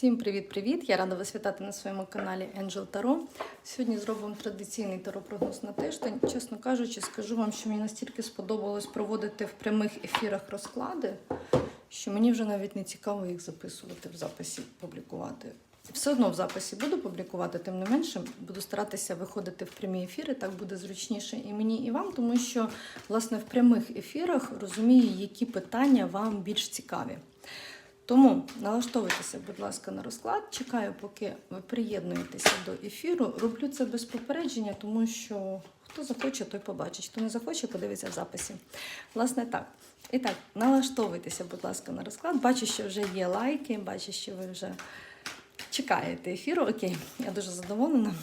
Всім привіт-привіт! Я рада вас вітати на своєму каналі Angel Tarot. Сьогодні зробимо традиційний таро-прогноз на тиждень. Чесно кажучи, скажу вам, що мені настільки сподобалось проводити в прямих ефірах розклади, що мені вже навіть не цікаво їх записувати в записі, публікувати. Все одно в записі буду публікувати, тим не менше, буду старатися виходити в прямі ефіри, так буде зручніше і мені, і вам, тому що, власне, в прямих ефірах розумію, які питання вам більш цікаві. Тому налаштовуйтеся, будь ласка, на розклад. Чекаю, поки ви приєднуєтеся до ефіру. Роблю це без попередження, тому що хто захоче, той побачить. Хто не захоче, подивиться в записі. Власне, так. І так, налаштовуйтеся, будь ласка, на розклад. Бачу, що вже є лайки, бачу, що ви вже чекаєте ефіру. Окей, я дуже задоволена.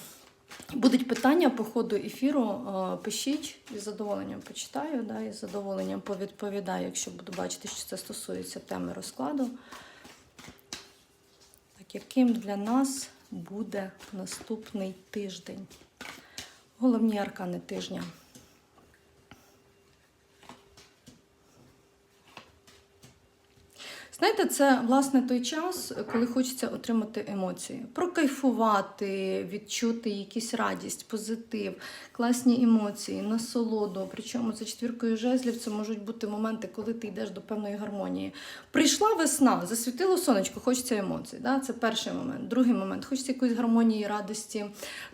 Будуть питання по ходу ефіру. е, Пишіть із задоволенням почитаю, да, із задоволенням повідповідаю, якщо буду бачити, що це стосується теми розкладу. Так, яким для нас буде наступний тиждень? Головні аркани тижня. Знаєте, це власне той час, коли хочеться отримати емоції, прокайфувати, відчути якусь радість, позитив, класні емоції, насолоду. Причому за четвіркою жезлів це можуть бути моменти, коли ти йдеш до певної гармонії. Прийшла весна, засвітило сонечко, хочеться емоцій. Да? Це перший момент. Другий момент хочеться якоїсь гармонії, радості.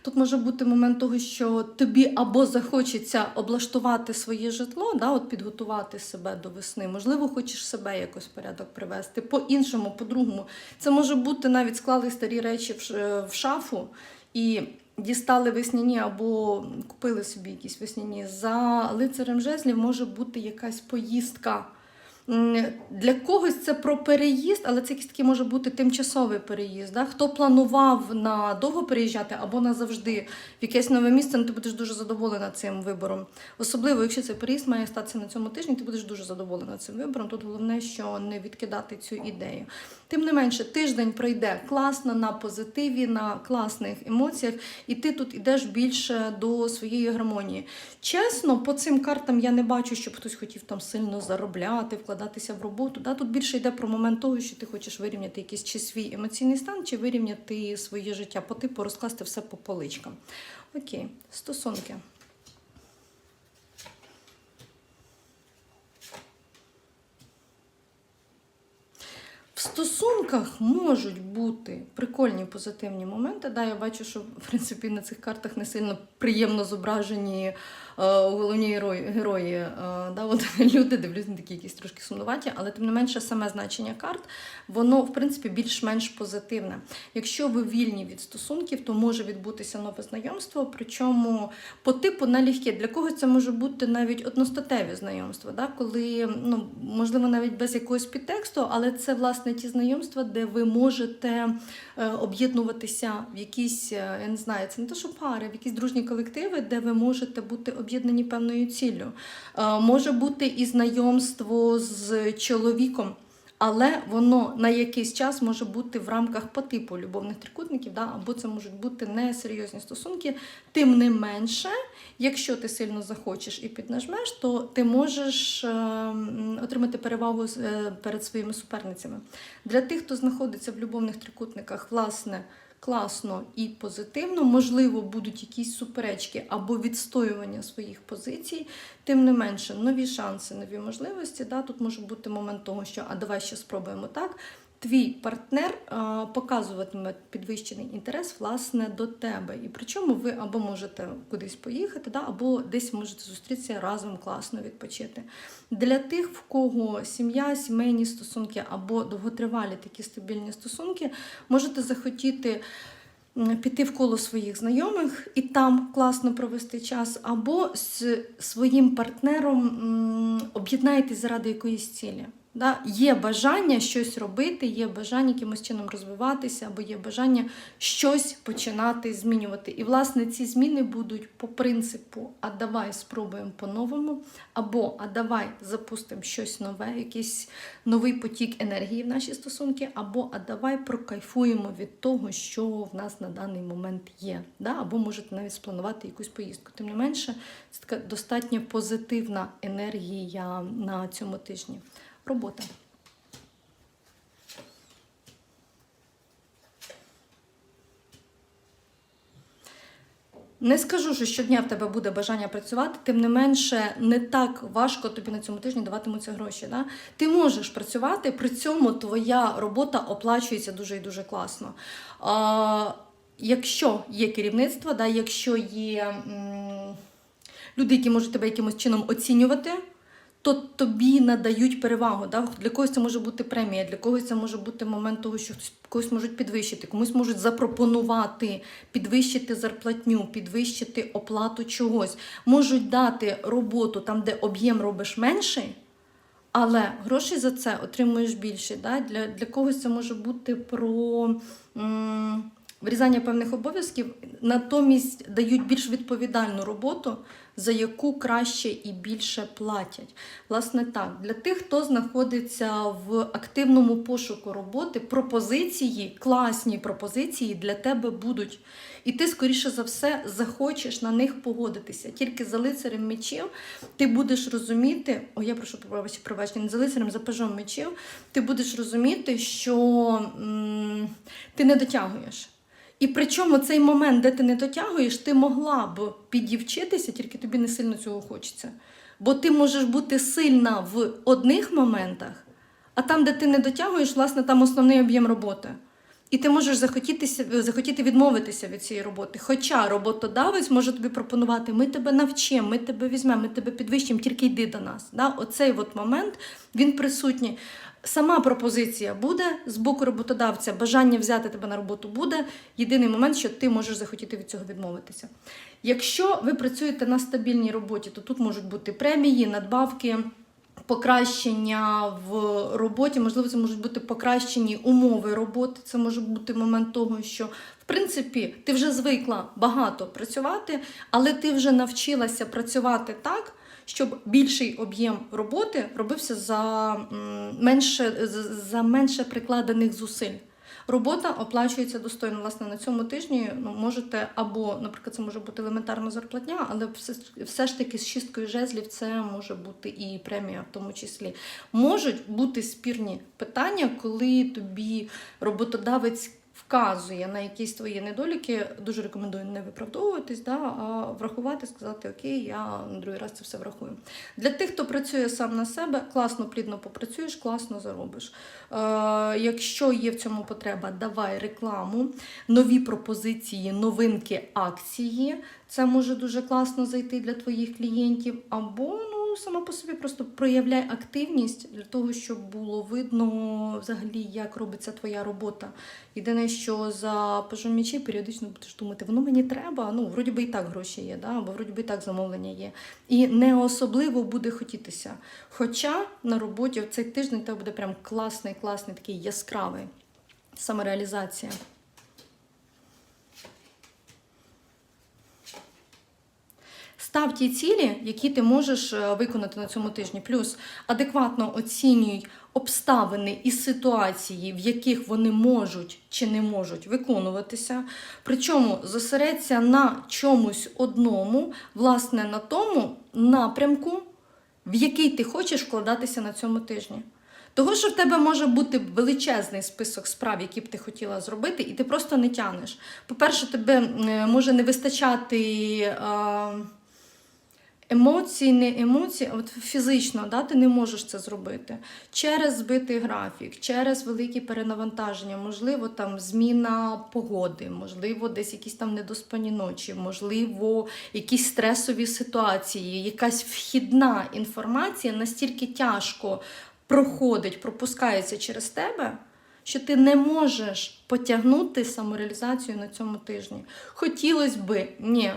Тут може бути момент того, що тобі або захочеться облаштувати своє житло, да? от підготувати себе до весни. Можливо, хочеш себе якось порядок привести. По-іншому, по-другому. Це може бути навіть склали старі речі в в шафу і дістали весняні або купили собі якісь весняні. За лицарем жезлів може бути якась поїздка. Для когось це про переїзд, але це якийсь такий може бути тимчасовий переїзд. Да? Хто планував на довго переїжджати або назавжди в якесь нове місце, ну, ти будеш дуже задоволена цим вибором. Особливо, якщо цей переїзд має статися на цьому тижні, ти будеш дуже задоволена цим вибором. Тут головне, що не відкидати цю ідею. Тим не менше, тиждень пройде класно на позитиві, на класних емоціях, і ти тут ідеш більше до своєї гармонії. Чесно, по цим картам я не бачу, щоб хтось хотів там сильно заробляти, вкладатися в роботу. Да? Тут більше йде про момент того, що ти хочеш вирівняти якийсь чи свій емоційний стан, чи вирівняти своє життя по типу, розкласти все по поличкам. Окей, стосунки. В стосунках можуть бути прикольні позитивні моменти. Да, я бачу, що в принципі на цих картах не сильно приємно зображені е, головні герої. е, да, от, люди дивлюсь на такі якісь трошки сумнуваті, але тим не менше саме значення карт, воно в принципі більш-менш позитивне. Якщо ви вільні від стосунків, то може відбутися нове знайомство, причому по типу налегке. Для когось це може бути навіть одностатеві знайомства, да, коли ну, можливо навіть без якогось підтексту, але це власне ті знайомства, де ви можете е, об'єднуватися в якісь, е, я не знаю, це не те, що пари, в якісь дружні колективи, де ви можете бути об'єднані певною ціллю. Е, може бути і знайомство з чоловіком. Але воно на якийсь час може бути в рамках по типу любовних трикутників, да? або це можуть бути несерйозні стосунки. Тим не менше, якщо ти сильно захочеш і піднажмеш, то ти можеш е, отримати перевагу е, перед своїми суперницями. Для тих, хто знаходиться в любовних трикутниках, власне. Класно і позитивно, можливо, будуть якісь суперечки або відстоювання своїх позицій. Тим не менше, нові шанси, нові можливості. Да? Тут може бути момент того, що а давай ще спробуємо так. Твій партнер показуватиме підвищений інтерес власне до тебе. І причому ви або можете кудись поїхати, да? або десь можете зустрітися разом класно відпочити. Для тих, в кого сім'я, сімейні стосунки або довготривалі такі стабільні стосунки, можете захотіти піти в коло своїх знайомих і там класно провести час, або з своїм партнером м, об'єднаєтесь заради якоїсь цілі. Да? Є бажання щось робити, є бажання якимось чином розвиватися, або є бажання щось починати змінювати. І, власне, ці зміни будуть по принципу: а давай спробуємо по-новому, або а давай запустимо щось нове, якийсь новий потік енергії в наші стосунки, або а давай прокайфуємо від того, що в нас на даний момент є. Да? Або можете навіть спланувати якусь поїздку. Тим не менше, це така достатньо позитивна енергія на цьому тижні робота. Не скажу, що щодня в тебе буде бажання працювати, тим не менше, не так важко тобі на цьому тижні даватимуться гроші. Да? Ти можеш працювати, при цьому твоя робота оплачується дуже і дуже класно. А, Якщо є керівництво, да, якщо є м люди, які можуть тебе якимось чином оцінювати то тобі надають перевагу. Да? Для когось це може бути премія, для когось це може бути момент того, що когось можуть підвищити, комусь можуть запропонувати підвищити зарплатню, підвищити оплату чогось, можуть дати роботу там, де об'єм робиш менший. Але гроші за це отримуєш більше. Да? Для, для когось це може бути про м, врізання певних обов'язків, натомість дають більш відповідальну роботу, за яку краще і більше платять. Власне так, для тих, хто знаходиться в активному пошуку роботи, пропозиції, класні пропозиції для тебе будуть. І ти, скоріше за все, захочеш на них погодитися. Тільки за лицарем мечів ти будеш розуміти, о, я прошу пробач- пробачення, не за лицарем, за пажом мечів, ти будеш розуміти, що м, ти не дотягуєш. І причому цей момент, де ти не дотягуєш, ти могла б підівчитися, тільки тобі не сильно цього хочеться. Бо ти можеш бути сильна в одних моментах, а там, де ти не дотягуєш, власне, там основний об'єм роботи. І ти можеш захотіти відмовитися від цієї роботи. Хоча роботодавець може тобі пропонувати: ми тебе навчимо, ми тебе візьмемо, ми тебе підвищимо, тільки йди до нас. Да? Оцей от момент він присутній. Сама пропозиція буде з боку роботодавця, бажання взяти тебе на роботу буде. Єдиний момент, що ти можеш захотіти від цього відмовитися. Якщо ви працюєте на стабільній роботі, то тут можуть бути премії, надбавки, покращення в роботі, можливо, це можуть бути покращені умови роботи. Це може бути момент того, що в принципі ти вже звикла багато працювати, але ти вже навчилася працювати так. Щоб більший об'єм роботи робився за менше, за менше прикладених зусиль. Робота оплачується достойно. Власне, на цьому тижні ну, можете або, наприклад, це може бути елементарна зарплатня, але все, все ж таки з шісткою жезлів це може бути і премія, в тому числі. Можуть бути спірні питання, коли тобі роботодавець вказує на якісь твої недоліки. Дуже рекомендую не виправдовуватись, да, а врахувати, сказати Окей, я на другий раз це все врахую. Для тих, хто працює сам на себе, класно плідно попрацюєш, класно заробиш. Е, якщо є в цьому потреба, давай рекламу, нові пропозиції, новинки, акції. Це може дуже класно зайти для твоїх клієнтів. Або ну, сама по собі просто проявляй активність для того, щоб було видно взагалі, як робиться твоя робота. Єдине, що за пажом мечей періодично будеш думати, воно мені треба. Ну, вроді би і так гроші є, да? або вроді би і так замовлення є. І не особливо буде хотітися. Хоча на роботі цей тиждень тебе буде прям класний, класний, такий яскравий самореалізація. Став ті цілі, які ти можеш е, виконати на цьому тижні. Плюс адекватно оцінюй обставини і ситуації, в яких вони можуть чи не можуть виконуватися. Причому зосередься на чомусь одному, власне, на тому напрямку, в який ти хочеш вкладатися на цьому тижні. Того, що в тебе може бути величезний список справ, які б ти хотіла зробити, і ти просто не тянеш. По-перше, тебе е, може не вистачати. Емоції, не емоції, от фізично да, ти не можеш це зробити. Через збитий графік, через великі перенавантаження, можливо, там зміна погоди, можливо, десь якісь там недоспані ночі, можливо, якісь стресові ситуації, якась вхідна інформація настільки тяжко проходить, пропускається через тебе. Що ти не можеш потягнути самореалізацію на цьому тижні. Хотілося би, ні.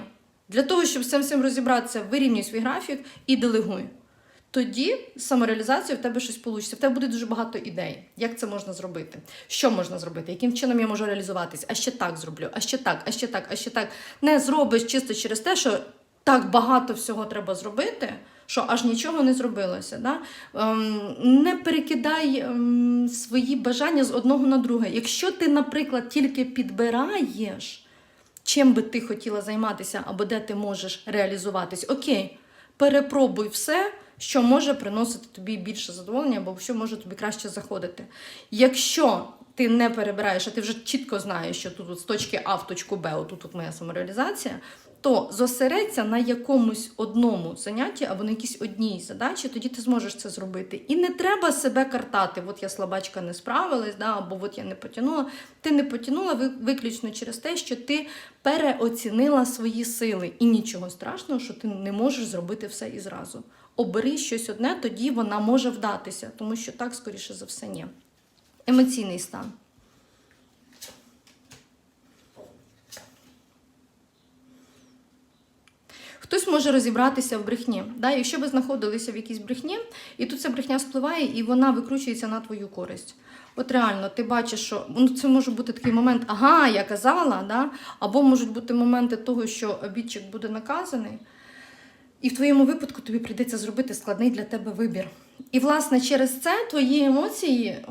Для того, щоб з цим всім розібратися, вирівнюй свій графік і делегуй. Тоді з в тебе щось вийде. В тебе буде дуже багато ідей, як це можна зробити, що можна зробити, яким чином я можу реалізуватись, а ще так зроблю, а ще так, а ще так, а ще так. Не зробиш чисто через те, що так багато всього треба зробити, що аж нічого не зробилося. Да? Ем, не перекидай ем, свої бажання з одного на друге. Якщо ти, наприклад, тільки підбираєш чим би ти хотіла займатися або де ти можеш реалізуватись. Окей, перепробуй все, що може приносити тобі більше задоволення, або що може тобі краще заходити. Якщо ти не перебираєш, а ти вже чітко знаєш, що тут от з точки А в точку Б, отут от моя самореалізація, то зосередься на якомусь одному занятті або на якійсь одній задачі, тоді ти зможеш це зробити. І не треба себе картати. От я слабачка не справилась, да, або от я не потягнула. Ти не потягнула виключно через те, що ти переоцінила свої сили. І нічого страшного, що ти не можеш зробити все і зразу. Обери щось одне, тоді вона може вдатися, тому що так, скоріше за все, ні. Емоційний стан. Хтось може розібратися в брехні. Да? Якщо ви знаходилися в якійсь брехні, і тут ця брехня спливає, і вона викручується на твою користь. От реально, ти бачиш, що ну, це може бути такий момент, ага, я казала, да? або можуть бути моменти того, що обідчик буде наказаний. І в твоєму випадку тобі прийдеться зробити складний для тебе вибір. І, власне, через це твої емоції е,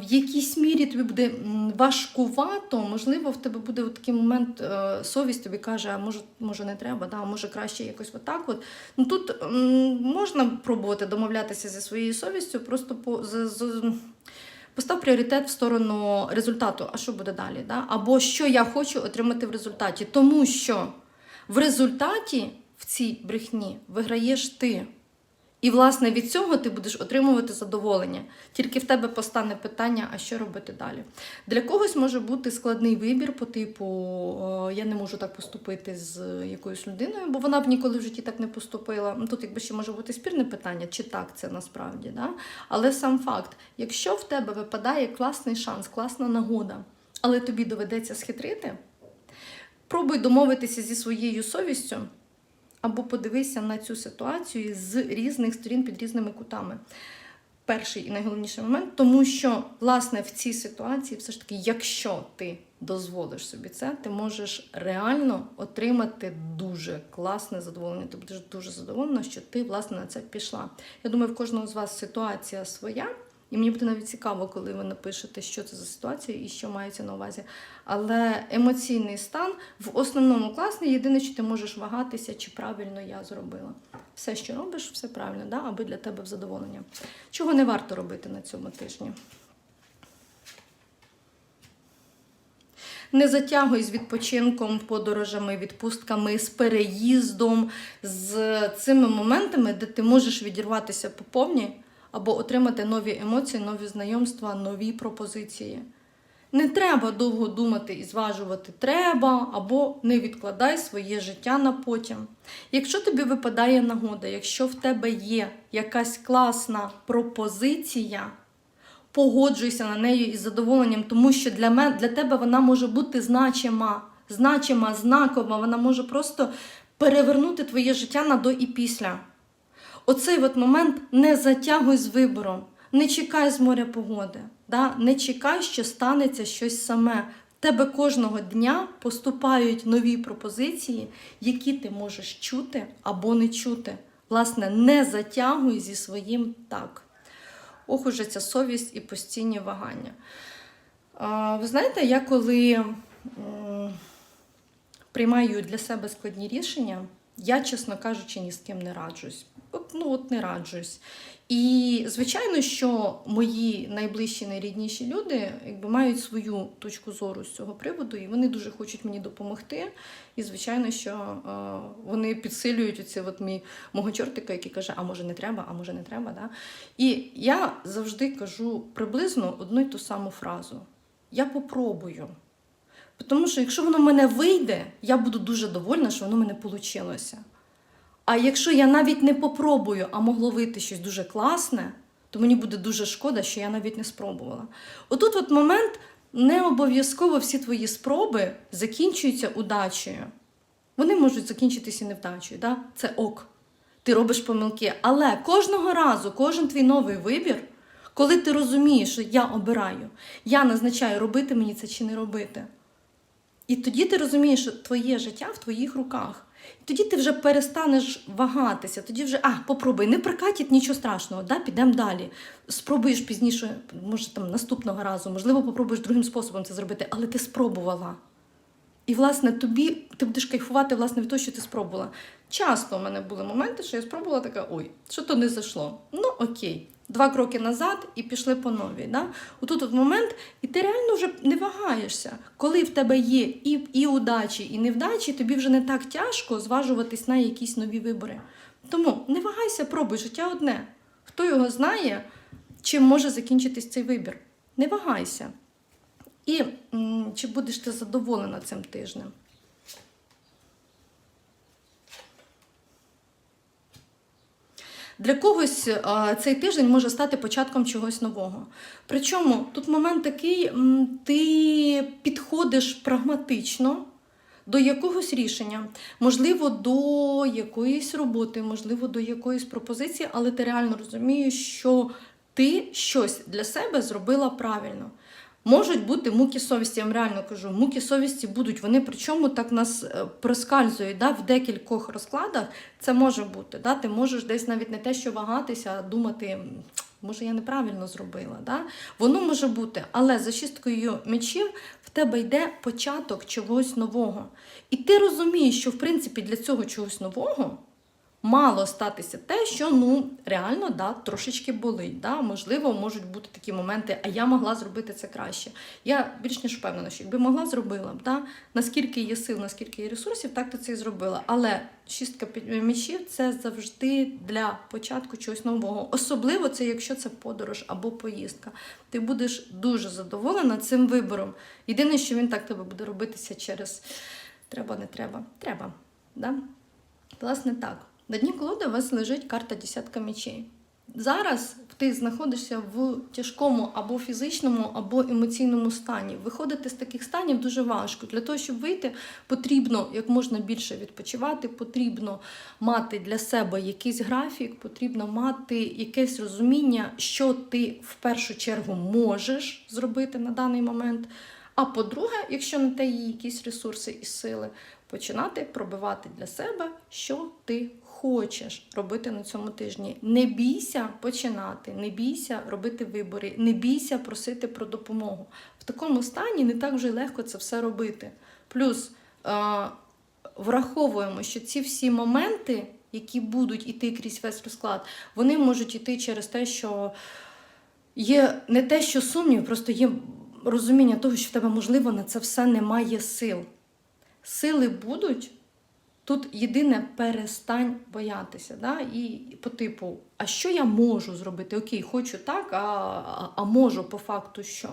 в якійсь мірі тобі буде важкувато, можливо, в тебе буде такий момент, е, совість тобі каже, а може, може не треба, да? може краще якось отак. От. Ну, тут м, можна пробувати домовлятися зі своєю совістю, просто по, з, з, постав пріоритет в сторону результату, а що буде далі? Да? Або що я хочу отримати в результаті. Тому що в результаті в цій брехні виграєш ти. І, власне, від цього ти будеш отримувати задоволення. Тільки в тебе постане питання, а що робити далі. Для когось може бути складний вибір по типу я не можу так поступити з якоюсь людиною, бо вона б ніколи в житті так не поступила. Ну, Тут якби ще може бути спірне питання, чи так це насправді. Да? Але сам факт, якщо в тебе випадає класний шанс, класна нагода, але тобі доведеться схитрити, пробуй домовитися зі своєю совістю. Або подивися на цю ситуацію з різних сторін під різними кутами. Перший і найголовніший момент, тому що, власне, в цій ситуації, все ж таки, якщо ти дозволиш собі це, ти можеш реально отримати дуже класне задоволення. Ти будеш дуже задоволена, що ти, власне, на це пішла. Я думаю, в кожного з вас ситуація своя. І мені буде навіть цікаво, коли ви напишете, що це за ситуація і що мається на увазі. Але емоційний стан в основному класний. Єдине, що ти можеш вагатися, чи правильно я зробила. Все, що робиш, все правильно, да? аби для тебе в задоволення. Чого не варто робити на цьому тижні? Не затягуй з відпочинком, подорожами, відпустками, з переїздом, з цими моментами, де ти можеш відірватися по повній або отримати нові емоції, нові знайомства, нові пропозиції. Не треба довго думати і зважувати треба, або не відкладай своє життя на потім. Якщо тобі випадає нагода, якщо в тебе є якась класна пропозиція, погоджуйся на неї із задоволенням, тому що для мене для тебе вона може бути значима, значима, знакова, вона може просто перевернути твоє життя на до і після. Оцей от момент не затягуй з вибором, не чекай з моря погоди, да? не чекай, що станеться щось саме. В тебе кожного дня поступають нові пропозиції, які ти можеш чути або не чути. Власне, не затягуй зі своїм так. Ох, уже ця совість і постійні вагання. А, ви знаєте, я коли м, приймаю для себе складні рішення, я, чесно кажучи, ні з ким не раджусь. От, ну, от не раджусь. І звичайно, що мої найближчі, найрідніші люди якби, мають свою точку зору з цього приводу, і вони дуже хочуть мені допомогти. І, звичайно, що е, вони підсилюють оці от мій мого чортика, який каже, а може не треба, а може не треба. Да? І я завжди кажу приблизно одну й ту саму фразу: я попробую. Тому що якщо воно в мене вийде, я буду дуже довольна, що воно в мене вийшло. А якщо я навіть не попробую, а могло вийти щось дуже класне, то мені буде дуже шкода, що я навіть не спробувала. Отут от момент не обов'язково всі твої спроби закінчуються удачею. Вони можуть закінчитися невдачею, да? це ок. Ти робиш помилки. Але кожного разу, кожен твій новий вибір, коли ти розумієш, що я обираю, я назначаю, робити мені це чи не робити. І тоді ти розумієш, що твоє життя в твоїх руках. І тоді ти вже перестанеш вагатися, тоді вже, а, попробуй, не прокатить нічого страшного, да, підемо далі. Спробуєш пізніше, може там наступного разу, можливо, попробуєш другим способом це зробити, але ти спробувала. І, власне, тобі ти будеш кайфувати власне від того, що ти спробувала. Часто у мене були моменти, що я спробувала така, ой, що то не зайшло. Ну окей. Два кроки назад і пішли по новій. Да? Отут от момент, і ти реально вже не вагаєшся. Коли в тебе є і, і удачі, і невдачі, тобі вже не так тяжко зважуватись на якісь нові вибори. Тому не вагайся, пробуй, життя одне. Хто його знає, чим може закінчитись цей вибір? Не вагайся. І м, чи будеш ти задоволена цим тижнем? Для когось цей тиждень може стати початком чогось нового. Причому тут момент такий, ти підходиш прагматично до якогось рішення, можливо, до якоїсь роботи, можливо, до якоїсь пропозиції, але ти реально розумієш, що ти щось для себе зробила правильно. Можуть бути муки совісті, я вам реально кажу, муки совісті будуть. Вони причому так нас е, проскальзують да, в декількох розкладах. Це може бути. Да? Ти можеш десь навіть не те, що вагатися, а думати, може, я неправильно зробила. Да? Воно може бути, але за шісткою мечів в тебе йде початок чогось нового. І ти розумієш, що в принципі для цього чогось нового. Мало статися те, що ну реально да, трошечки болить. Да? Можливо, можуть бути такі моменти, а я могла зробити це краще. Я більш ніж впевнена, що якби могла, зробила б. Да? Наскільки є сил, наскільки є ресурсів, так ти це і зробила. Але шістка мечів це завжди для початку чогось нового. Особливо це, якщо це подорож або поїздка. Ти будеш дуже задоволена цим вибором. Єдине, що він так тебе буде робитися через треба, не треба. Треба. Да? Власне, так. На дні колоди у вас лежить карта десятка мечей. Зараз ти знаходишся в тяжкому або фізичному, або емоційному стані. Виходити з таких станів дуже важко. Для того, щоб вийти, потрібно як можна більше відпочивати, потрібно мати для себе якийсь графік, потрібно мати якесь розуміння, що ти в першу чергу можеш зробити на даний момент. А по-друге, якщо на те є якісь ресурси і сили, починати пробивати для себе, що ти хочеш робити на цьому тижні. Не бійся починати, не бійся робити вибори, не бійся просити про допомогу. В такому стані не так вже легко це все робити. Плюс е- враховуємо, що ці всі моменти, які будуть іти крізь весь розклад, вони можуть іти через те, що є не те, що сумнів, просто є розуміння того, що в тебе, можливо, на це все немає сил. Сили будуть. Тут єдине перестань боятися. Да? І по типу, а що я можу зробити? Окей, хочу так, а, а, можу по факту що?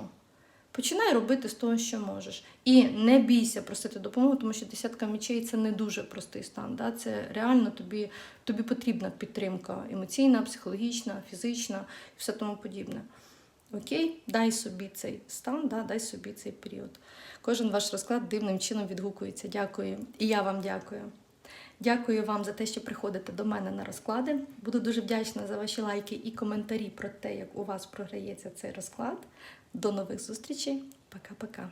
Починай робити з того, що можеш. І не бійся просити допомогу, тому що десятка мечей це не дуже простий стан. Да? Це реально тобі, тобі потрібна підтримка емоційна, психологічна, фізична і все тому подібне. Окей, дай собі цей стан, да, дай собі цей період. Кожен ваш розклад дивним чином відгукується. Дякую. І я вам дякую. Дякую вам за те, що приходите до мене на розклади. Буду дуже вдячна за ваші лайки і коментарі про те, як у вас програється цей розклад. До нових зустрічей. Пока-пока.